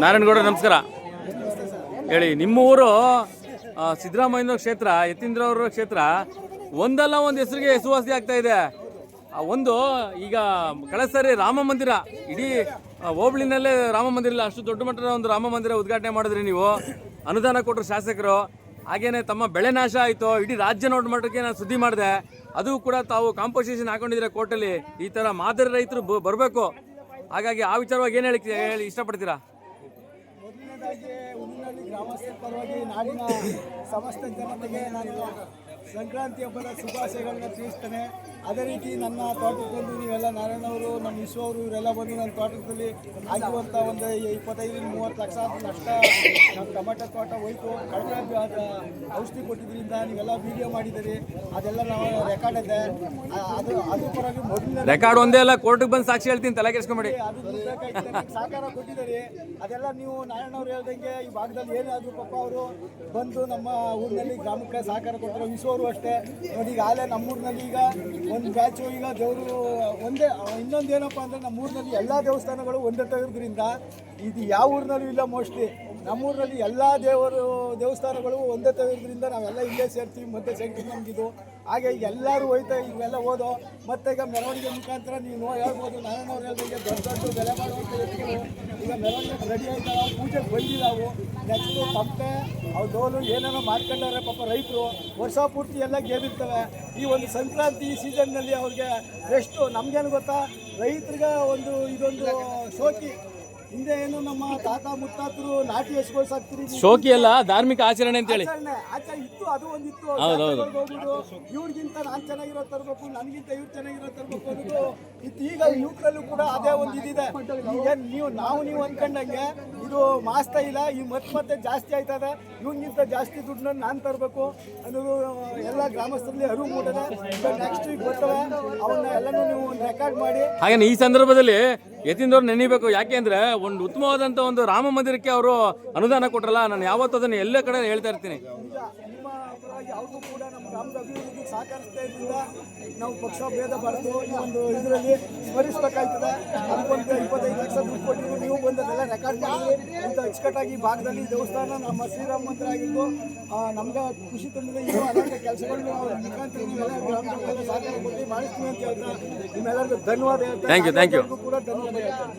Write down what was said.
ನಾರಾಯಣಗೌಡ, ನಮಸ್ಕಾರ. ಹೇಳಿ, ನಿಮ್ಮ ಊರು ಸಿದ್ದರಾಮಯ್ಯ ಕ್ಷೇತ್ರ ಯತೀಂದ್ರ ಅವರ ಕ್ಷೇತ್ರ, ಒಂದಲ್ಲ ಒಂದು ಹೆಸರಿಗೆ ಹೆಸುವಾಸಿ ಆಗ್ತಾ ಇದೆ. ಒಂದು, ಈಗ ಕಳಸರಿ ಸಾರಿ ರಾಮ ಮಂದಿರ, ಇಡೀ ಹೋಬಳಿನಲ್ಲೇ ರಾಮ ಮಂದಿರ ಇಲ್ಲ, ಅಷ್ಟು ದೊಡ್ಡ ಮಟ್ಟದ ಒಂದು ರಾಮ ಮಂದಿರ ಉದ್ಘಾಟನೆ ಮಾಡಿದ್ರಿ ನೀವು. ಅನುದಾನ ಕೊಟ್ಟರು ಶಾಸಕರು. ಹಾಗೇನೆ ತಮ್ಮ ಬೆಳೆ ನಾಶ ಆಯಿತು, ಇಡೀ ರಾಜ್ಯ ನೋಡ್ ಮಟ್ಟಕ್ಕೆ ನಾನು ಸುದ್ದಿ ಮಾಡಿದೆ. ಅದು ಕೂಡ ತಾವು ಕಾಂಪೋಸಿಷನ್ ಹಾಕೊಂಡಿದ್ರೆ ಕೋರ್ಟಲ್ಲಿ ಈ ಥರ ಮಾದರಿ ರೈತರು ಬರಬೇಕು. ಹಾಗಾಗಿ ಆ ವಿಚಾರವಾಗಿ ಏನು ಹೇಳಿ ಹೇಳಿ ಇಷ್ಟಪಡ್ತೀರಾ? ಮೊದಲನೇದಾಗಿ ಉಳಿನಳ್ಳಿ ಗ್ರಾಮಸ್ಥರ ಪರವಾಗಿ ನಾಡಿನ ಸಮಸ್ತ ಜನತೆಗೆ ನಾನು ಸಂಕ್ರಾಂತಿ ಹಬ್ಬದ ಶುಭಾಶಯಗಳನ್ನ ತಿಳಿಸ್ತೇನೆ. ಅದೇ ರೀತಿ ನನ್ನ ತೋಟಕ್ಕೆ ಅವರು ನಾರಾಯಣವರು ನಮ್ಮ ವಿಶ್ವ ಅವರು ಇವರೆಲ್ಲ ಬಂದು ನನ್ನ ತೋಟದಲ್ಲಿ ಆಗಿರುವಂಥ ಒಂದು ಇಪ್ಪತ್ತೈದು ಮೂವತ್ತು ಲಕ್ಷ ನಷ್ಟ ನಮ್ಮ ಟೊಮೆಟೊ ತೋಟ ಹೋಯ್ತು. ಕಡಿಮೆ ಔಷಧಿ ಕೊಟ್ಟಿದ್ರಿಂದ ನೀವೆಲ್ಲ ವಿಡಿಯೋ ಮಾಡಿದ್ದೀರಿ. ಅದೆಲ್ಲ ನಾವು ರೆಕಾರ್ಡ್ ಇದೆ. ಅದು ಅದು ಪರವಾಗಿ ಮೊದಲನೇ ರೆಕಾರ್ಡ್ ಒಂದೇ ಅಲ್ಲ ಕೋರ್ಟಿಗೆ ಬಂದು ಸಾಕ್ಷಿ ಹೇಳ್ತೀನಿ ತಲೆ ಕೆಡಿಸ್ಕೊಂಬೇಡಿ. ಅದು ಸಹಕಾರ ಕೊಟ್ಟಿದ್ದಾರೆ. ಅದೆಲ್ಲ ನೀವು ನಾರಾಯಣವ್ರು ಹೇಳ್ದಂಗೆ ಈ ಭಾಗದಲ್ಲಿ ಏನಾದರೂ ಪಾಪ ಅವರು ಬಂದು ನಮ್ಮ ಊರಿನಲ್ಲಿ ಗ್ರಾಮಕ್ಕೆ ಸಹಕಾರ ಕೊಟ್ಟರು ವಿಶ್ವವರು ಅಷ್ಟೇ. ನೋಡಿ ಈಗ ನಮ್ಮ ನಮ್ಮೂರಿನಲ್ಲಿ ಈಗ ಒಂದು ಬ್ಯಾಚು ಈಗ ದೇವರು ಒಂದೇ ಇನ್ನೊಂದು ಏನಪ್ಪ ಅಂದರೆ ನಮ್ಮ ಊರಿನಲ್ಲಿ ಎಲ್ಲ ದೇವಸ್ಥಾನಗಳು ಒಂದೇ ತೆಗೆದ್ರಿಂದ ಇದು ಯಾವ ಊರಿನಲ್ಲೂ ಇಲ್ಲ ಮೋಸ್ಟ್ಲಿ ನಮ್ಮೂರಿನಲ್ಲಿ ಎಲ್ಲ ದೇವರು, ದೇವಸ್ಥಾನಗಳು ಒಂದೇ ತೆಗೆದ್ರಿಂದ ನಾವೆಲ್ಲ ಇಲ್ಲೇ ಸೇರ್ತೀವಿ, ಮತ್ತೆ ಸೆಂಟ್ರ್ ನಮಗಿದು. ಹಾಗೆ ಎಲ್ಲರೂ ಹೋಯ್ತಾ ಇವೆಲ್ಲ ಓದೋ. ಮತ್ತೆ ಈಗ ಮೆರವಣಿಗೆ ಮುಖಾಂತರ ನೀವು ಹೇಳ್ಬೋದು. ನಾರಾಯಣವ್ರು ಹೇಳ್ದಂಗೆ ದೊಡ್ಡ ದೊಡ್ಡ ಬೆಲೆ ಮಾಡುವಂಥ ವ್ಯಕ್ತಿಗಳು. ಈಗ ಮೆರವಣಿಗೆ ರೆಡಿ ಆಯ್ತಾವೆ ಪೂಜೆಗೆ ಬಂದಿದ್ದಾವೆ ನೆಕ್ಸ್ಟು ತಪ್ಪೆ ಅವ್ರು ಡೋಲು ಏನೇನೋ ಮಾಡ್ಕೊಂಡವ್ರೆ ಪಾಪ ರೈತರು. ವರ್ಷ ಪೂರ್ತಿ ಎಲ್ಲ ಗೆದ್ದಿರ್ತವೆ ಈ ಒಂದು ಸಂಕ್ರಾಂತಿ ಸೀಸನ್ನಲ್ಲಿ ಅವ್ರಿಗೆ ಎಷ್ಟು, ನಮಗೇನು ಗೊತ್ತಾ? ರೈತರಿಗೆ ಒಂದು ಇದೊಂದು ಶೋಕಿ. ಹಿಂದೆ ಏನು ನಮ್ಮ ತಾತ ಮುತ್ತಾತರು ನಾಟಿ ಹಸುಗಳು ಸಾಕ್ತಿರಿ ಶೋಕಿ ಅಲ್ಲ ಧಾರ್ಮಿಕ ಆಚರಣೆ ಅಂತೇಳಿ. ಆಚರಣೆ ಆಚರಣೆ ಇತ್ತು ಅದು ಒಂದಿತ್ತು. ಹೌದೌದು. ಹೋಗ್ಬಿಟ್ಟು ಇವ್ರಿಗಿಂತ ನಾನು ಚೆನ್ನಾಗಿರೋ ತರಬೇಕು ನನಗಿಂತ ಇವ್ರು ಚೆನ್ನಾಗಿರೋ ತರಬೇಕು ಅನ್ನೋದು ಇತ್ತು ಈಗ ಯುವಕರಲ್ಲೂ ಕೂಡ ಅದೇ ಒಂದು ಇದಿದೆ ಈಗ ನೀವು ನಾವು ನೀವು ಅನ್ಕೊಂಡಂಗೆ ಇದು ಮಾಸ್ತಾ ಇಲ್ಲ ಈ ಮತ್ತೆ ಮತ್ತೆ ಜಾಸ್ತಿ ಆಯ್ತದ. ಇವನಿಗಿಂತ ಜಾಸ್ತಿ ದುಡ್ಡನ್ನ ನಾನು ತರಬೇಕು ಅನ್ನೋದು ಎಲ್ಲ ಗ್ರಾಮಸ್ಥರಲ್ಲಿ ಅರಿವು ಮೂಡದೆ ನೆಕ್ಸ್ಟ್ ವೀಕ್ ಬರ್ತವೆ ಅವನ್ನ ಎಲ್ಲನೂ ನೀವು ಒಂದು ರೆಕಾರ್ಡ್ ಮಾಡಿ. ಹಾಗೇನೆ ಈ ಸಂದರ್ಭದಲ್ಲಿ ಯತೀಂದ್ರವ್ರು ನೆನೀಬೇಕು. ಯಾಕೆ ಅಂದ್ರೆ ಒಂದು ಉತ್ತಮವಾದಂಥ ಒಂದು ರಾಮ ಮಂದಿರಕ್ಕೆ ಅವರು ಅನುದಾನ ಕೊಟ್ರಲ್ಲ ನಾನು ಯಾವತ್ತೂ ಅದನ್ನು ಎಲ್ಲ ಕಡೆ ಹೇಳ್ತಾ ಇರ್ತೀನಿ. ಯಾವುದು ಕೂಡ ನಮ್ಮ ಗ್ರಾಮದ ಅಭಿವೃದ್ಧಿಗೆ ಸಹಕರಿಸ್ತಾ ಇದ್ರಿಂದ ನಾವು ಪಕ್ಷ ಭೇದ ಬರೆದು ಈ ಒಂದು ಇದರಲ್ಲಿ ಸ್ಮರಿಸಬೇಕಾಗ್ತದೆ ಅದಕ್ಕೊಂದು ಇಪ್ಪತ್ತೈದು ಲಕ್ಷ ದುಡ್ಡು ಕೊಟ್ಟಿದ್ದು ನೀವು ಇಂಥ ಅಚ್ಚುಕಟ್ಟಾಗಿ ಈ ಭಾಗದಲ್ಲಿ ದೇವಸ್ಥಾನ ನಮ್ಮ ಶ್ರೀರಾಮ ಮಂದಿರ ಆಗಿದ್ದು ನಮ್ಗೆ ಖುಷಿ ತಂದಿದೆ. ಇನ್ನೂ ಅನೇಕ ಕೆಲಸಗಳನ್ನು ಮುಖಾಂತರ ನೀವೆಲ್ಲ ಗ್ರಾಮದಲ್ಲೆಲ್ಲ ಸಹಕಾರ ಕೊಟ್ಟು ಮಾಡಿಸ್ತೀವಿ ಅಂತ ಹೇಳ್ತಾ ನಿಮ್ಮೆಲ್ಲರಿಗೂ ಧನ್ಯವಾದ you. ಕೂಡ ಧನ್ಯವಾದ